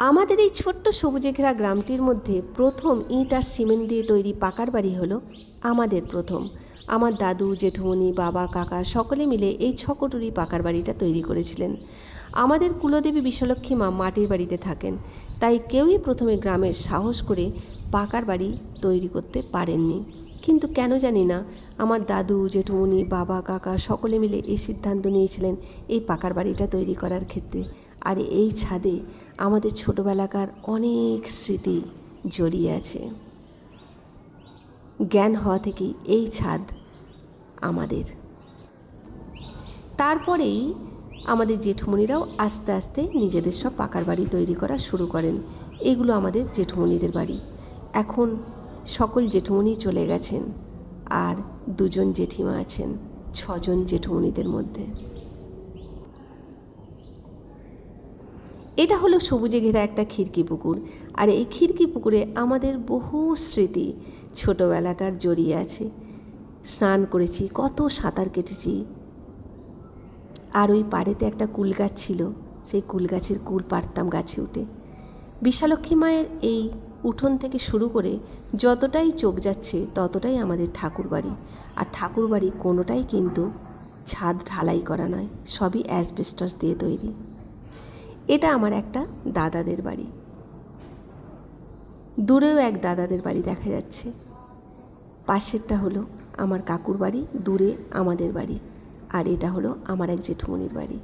আমাদের এই ছোট্ট সবুজে ঘেরা গ্রামটির মধ্যে প্রথম ইট আর সিমেন্ট দিয়ে তৈরি পাকার বাড়ি হলো আমাদের প্রথম। আমার দাদু জেঠুমনি বাবা, কাকা সকলে মিলে এই ছকটুরি পাকার বাড়িটা তৈরি করেছিলেন। আমাদের কুলদেবী বিশ্বলক্ষ্মী মা মাটির বাড়িতে থাকেন, তাই কেউই প্রথমে গ্রামের সাহস করে পাকার বাড়ি তৈরি করতে পারেননি। কিন্তু কেন জানি না, আমার দাদু জেঠুমনি বাবা, কাকা সকলে মিলে এই সিদ্ধান্ত নিয়েছিলেন এই পাকার বাড়িটা তৈরি করার ক্ষেত্রে। আর এই ছাদে আমাদের ছোটোবেলাকার অনেক স্মৃতি জড়িয়ে আছে। জ্ঞান হওয়া থেকেই এই ছাদ আমাদের। তারপরেই আমাদের জেঠুমনিরাও আস্তে আস্তে নিজেদের সব পাকার বাড়ি তৈরি করা শুরু করেন। এগুলো আমাদের জেঠুমনিদের বাড়ি। এখন সকল জেঠুমনি চলে গেছেন আর দুজন জেঠিমা আছেন, ছজন জেঠুমনিদের মধ্যে। এটা হলো সবুজে ঘেরা একটা খিড়কি পুকুর। আর এই খিড়কি পুকুরে আমাদের বহু স্মৃতি ছোটোবেলাকার জড়িয়ে আছে। স্নান করেছি, কত সাঁতার কেটেছি। আর ওই পাড়েতে একটা কুল গাছ ছিল, সেই কুল গাছের কুল পারতাম গাছে উঠে। বিশালক্ষী মায়ের এই উঠোন থেকে শুরু করে যতটাই চোখ যাচ্ছে ততটাই আমাদের ঠাকুর বাড়ি আর ঠাকুর বাড়ি কোনোটাই কিন্তু ছাদ ঢালাই করা নয়, সবই অ্যাসবেস্টস দিয়ে তৈরি। এটা আমার একটা দাদাদের বাড়ি। দূরেও এক দাদাদের বাড়ি দেখা যাচ্ছে। পাশেরটা হলো আমার কাকুর বাড়ি, দূরে আমাদের বাড়ি। আর এটা হলো আমার এক জেঠুমনির বাড়ি।